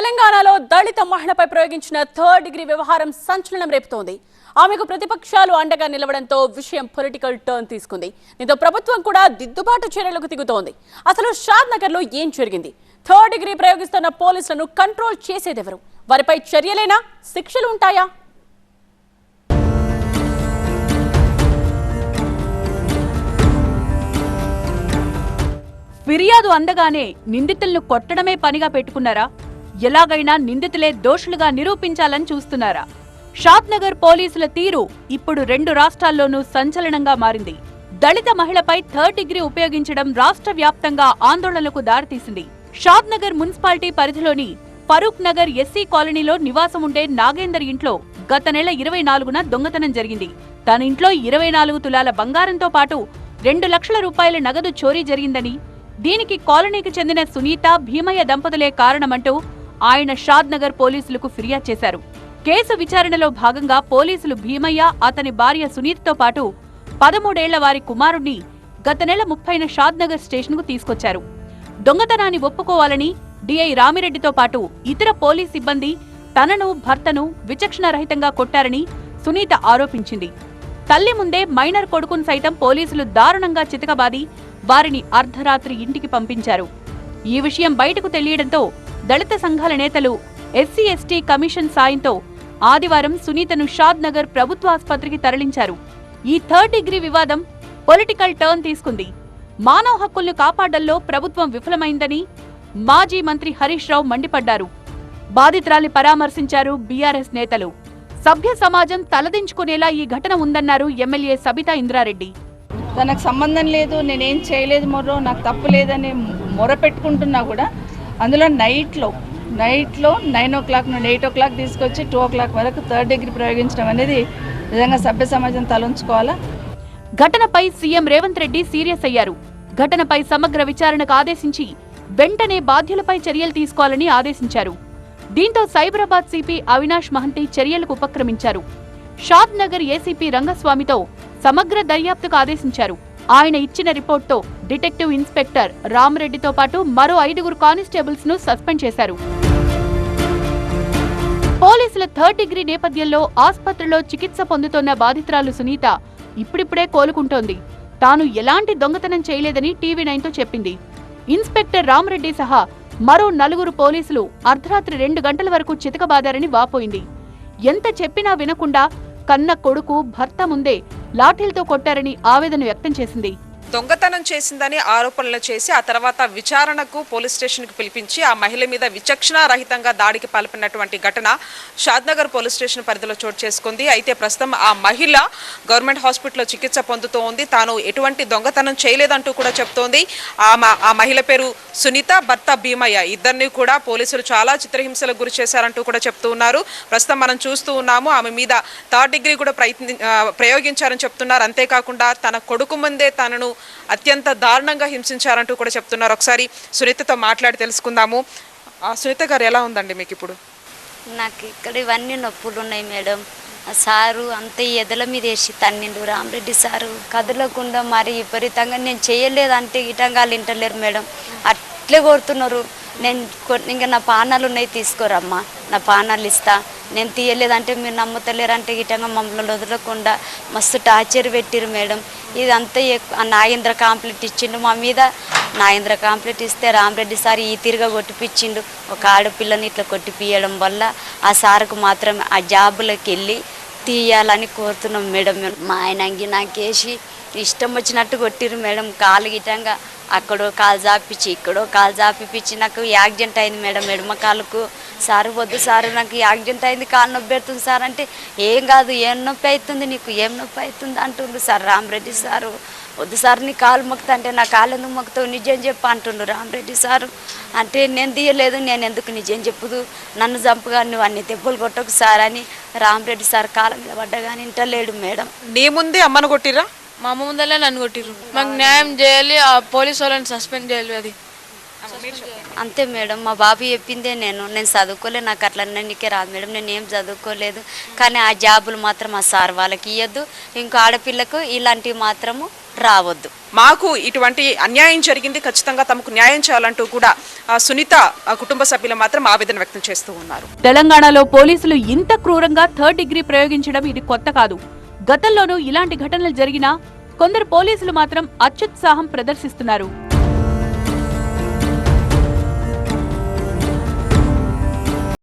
తెలంగాణలో దళిత మహిళపై ప్రయోగించిన third degree వ్యవహారం సంచలనం రేపుతోంది. ఆమెకు ప్రతిపక్షాలు అండగా నిలవడంతో విషయం పొలిటికల్ టర్న్ తీసుకుంది. దీంతో ప్రభుత్వం కూడా దిద్దుబాటు చర్యలకు దిగుతోంది. అసలు షాద్ నగర్లో ఏం జరిగింది? థర్డ్ డిగ్రీ ప్రయోగిస్తున్న పోలీసులను కంట్రోల్ చేసేదెవరు? వారిపై చర్యలేనా? శిక్షలు ఉంటాయా? ఫిర్యాదు అందగానే నిందితులను కొట్టడమే పనిగా పెట్టుకున్నారా? ఎలాగైనా నిందితులే దోషులుగా నిరూపించాలని చూస్తున్నారా? షాద్నగర్ పోలీసుల తీరు ఇప్పుడు రెండు రాష్ట్రాల్లోనూ సంచలనంగా మారింది. దళిత మహిళపై థర్డ్ డిగ్రీ ఉపయోగించడం రాష్ట్ర వ్యాప్తంగా ఆందోళనలకు దారితీసింది. షాద్నగర్ మున్సిపాలిటీ పరిధిలోని ఫరూక్ నగర్ ఎస్సీ కాలనీలో నివాసం ఉండే నాగేందర్ ఇంట్లో గత నెల ఇరవై నాలుగున దొంగతనం జరిగింది. తన ఇంట్లో ఇరవై నాలుగు తులాల బంగారంతో పాటు రెండు లక్షల రూపాయల నగదు చోరీ జరిగిందని దీనికి కాలనీకి చెందిన సునీత భీమయ్య దంపతులే కారణమంటూ ఆయన షాద్నగర్ పోలీసులకు ఫిర్యాదు చేశారు. కేసు విచారణలో భాగంగా పోలీసులు భీమయ్య అతని భార్య సునీత్తో పాటు పదమూడేళ్ళ వారి కుమారుణ్ణి గత నెల ముప్పైన షాద్నగర్ స్టేషన్కు తీసుకొచ్చారు. దొంగతనాన్ని ఒప్పుకోవాలని డిఐ రామిరెడ్డితో పాటు ఇతర పోలీస్ సిబ్బంది తనను భర్తను విచక్షణరహితంగా కొట్టారని సునీత ఆరోపించింది. తల్లి ముందే మైనర్ కొడుకును సైతం పోలీసులు దారుణంగా చితకబాది వారిని అర్ధరాత్రి ఇంటికి పంపించారు. ఈ విషయం బయటకు తెలియడంతో దళిత సంఘాల నేతలు ఎస్సీ ఎస్టీ కమిషన్ సాయంతో ఆదివారం సునీతను షాద్ నగర్ ప్రభుత్వ ఆసుపత్రికి తరలించారు. ఈ థర్డ్ డిగ్రీ వివాదం పొలిటికల్ టర్న్ తీసుకుంది. మానవ హక్కుల్ని కాపాడడంలో ప్రభుత్వం విఫలమైందని మాజీ మంత్రి హరీష్ రావు మండిపడ్డారు. బాధితురాలి పరామర్శించారు బీఆర్ఎస్ నేతలు. సభ్య సమాజం తలదించుకునేలా ఈ ఘటన ఉందన్నారు ఎమ్మెల్యే సబితా ఇంద్రారెడ్డి. తనకు సంబంధం లేదు నేనేం చేయలేదు మొర్రో నాకు తప్పు లేదని మొర పెట్టుకుంటున్నా కూడా అందులో నైట్లో నైట్లో నైన్ ఓ క్లాక్ నుండి ఎయిట్ ఓ క్లాక్ తీసుకొచ్చి టూ ఓ క్లాక్ వరకు థర్డ్ డిగ్రీ ప్రయోగించడం అనేది నిజంగా సభ్య సమాజం తలంచుకోవాలా? ఘటనపై సీఎం రేవంత్ రెడ్డి సీరియస్ అయ్యారు. ఘటనపై సమగ్ర విచారణకు ఆదేశించి వెంటనే బాధ్యులపై చర్యలు తీసుకోవాలని ఆదేశించారు. దీంతో సైబరాబాద్ సిపి అవినాష్ మహంతి చర్యలకు ఉపక్రమించారు. షాద్ నగర్ ఏసీపీ రంగస్వామితో సమగ్ర దర్యాప్తుకు ఆదేశించారు. ఆయన ఇచ్చిన రిపోర్ట్తో డిటెక్టివ్ ఇన్స్పెక్టర్ రామరెడ్డితో పాటు మరో ఐదుగురు కానిస్టేబుల్స్ను సస్పెండ్ చేశారు. పోలీసుల థర్డ్ డిగ్రీ నేపథ్యంలో ఆసుపత్రిలో చికిత్స పొందుతోన్న బాధితురాలు సునీత ఇప్పుడిప్పుడే కోలుకుంటోంది. తాను ఎలాంటి దొంగతనం చేయలేదని టీవీ నైన్తో చెప్పింది. ఇన్స్పెక్టర్ రామరెడ్డి సహా మరో నలుగురు పోలీసులు అర్ధరాత్రి రెండు గంటల వరకు చితకబాదారని వాపోయింది. ఎంత చెప్పినా వినకుండా కన్న కొడుకు భర్త ముందే లాఠీలతో కొట్టారని ఆవేదన వ్యక్తం చేసింది. దొంగతనం చేసిందని ఆరోపణలు చేసి ఆ తర్వాత విచారణకు పోలీస్ స్టేషన్కి పిలిపించి ఆ మహిళ మీద విచక్షణారహితంగా దాడికి పాల్పడినటువంటి ఘటన షాద్నగర్ పోలీస్ స్టేషన్ పరిధిలో చోటు చేసుకుంది. అయితే ప్రస్తుతం ఆ మహిళ గవర్నమెంట్ హాస్పిటల్లో చికిత్స పొందుతూ ఉంది తాను ఎటువంటి దొంగతనం చేయలేదంటూ కూడా చెప్తోంది. ఆ మ- ఆ మహిళ పేరు సునీత భర్త భీమయ్య. ఇద్దరిని కూడా పోలీసులు చాలా చిత్రహింసలకు గురి చేశారంటూ కూడా చెప్తూ ఉన్నారు. ప్రస్తుతం మనం చూస్తూ ఉన్నాము. ఆమె మీద థర్డ్ డిగ్రీ కూడా ప్రయత్ని ప్రయోగించారని చెప్తున్నారు. అంతేకాకుండా తన కొడుకు ముందే తనను అత్యంత దారుణంగా హింసించారంటూ కూడా చెప్తున్నారు. ఒకసారి సునీతతో మాట్లాడి తెలుసుకుందాము. ఆ సునీత గారు ఎలా ఉందండి మీకు ఇప్పుడు? నాకు ఇక్కడ ఇవన్నీ నొప్పులు ఉన్నాయి మేడం. ఆ సారు అంత ఎదల మీద వేసి తన్నిండు. రామరెడ్డి సారు కదలకుండా మరి విపరీతంగా నేను చేయలేదంటే ఇటంగా వింటలేరు మేడం. అట్లే కోరుతున్నారు నేను ఇంకా నా పానాలు ఉన్నాయి తీసుకోరమ్మా. నా పానాలు ఇస్తా. నేను తీయలేదంటే మీరు నమ్ముతలేరంటే ఇటంగా మమ్మల్ని వదలకుండా మస్తు టార్చర్ పెట్టిరు మేడం. ఇదంతా నాగేంద్ర కాంప్లీట్ ఇచ్చిండు మా మీద. నాగేంద్ర కాంప్లీట్ ఇస్తే రామరెడ్డి సార్ ఈ తీరుగా కొట్టిపించిండు ఒక ఆడపిల్లని ఇట్లా కొట్టిపియడం వల్ల ఆ సార్కు మాత్రం ఆ జాబులకు వెళ్ళి తీయాలని కోరుతున్నాం మేడం. మా ఆయన అంగి నాకేసి ఇష్టం వచ్చినట్టు కొట్టిరు మేడం. కాలు గిటంగా అక్కడో కాలు జాపిచ్చి ఇక్కడో కాలు జాపిపించి నాకు యాక్సిడెంట్ అయింది మేడం. ఎడమ కాలుకు సారు వద్దు సారు నాకు యాక్సిడెంట్ అయింది కాలు నొప్పి పెడుతుంది సార్ అంటే ఏం కాదు ఏం నొప్పి అవుతుంది నీకు? ఏం నొప్పి అవుతుంది? అంటుండ్రు సార్ రామరెడ్డి సారు. వద్దు సార్ నీ కాలు మొక్కుతా అంటే నా కాలు ఎందుకు మొక్కుతావు? నిజం చెప్పు అంటుండు రామరెడ్డి సారు. అంటే నేను తీయలేదు నేను ఎందుకు నిజం చెప్పుదు? నన్ను చంపుగా నువ్వు అన్ని దెబ్బలు కొట్టకు సార్ అని రామరెడ్డి సార్ కాలం మీద పడ్డా కానీ ఇంటలేడు మేడం. నీ ముందే అమ్మను కొట్టిరా మా అమ్మ ముందరనే నన్ను కొట్టిర్రు. మాకు న్యాయం చేయాలి ఆ పోలీస్ వాళ్ళని సస్పెండ్ చేయాలి అది. అంతే మేడం మా బాబు చెప్పిందే నేను. నేను చదువుకోలేదు నాకు అట్లా అన్నికే రాదు మేడం. నేను ఏం చదువుకోలేదు. కానీ ఆ జాబులు మాత్రం ఆ సార్ వాళ్ళకి ఇవ్వద్దు ఇంకో ఆడపిల్లకు ఇలాంటివి మాత్రము రావద్దు. మాకు ఇటువంటి అన్యాయం జరిగింది. ఖచ్చితంగా తమకు న్యాయం చేయాలంటూ కూడా సునీత ఆ, కుటుంబ సభ్యులు మాత్రం ఆవేదన వ్యక్తం చేస్తూ ఉన్నారు. తెలంగాణలో పోలీసులు ఇంత క్రూరంగా థర్డ్ డిగ్రీ ప్రయోగించడం ఇది కొత్త కాదు. గతంలోనూ ఇలాంటి ఘటనలు జరిగినా కొందరు పోలీసులు మాత్రం అత్యుత్సాహం ప్రదర్శిస్తున్నారు.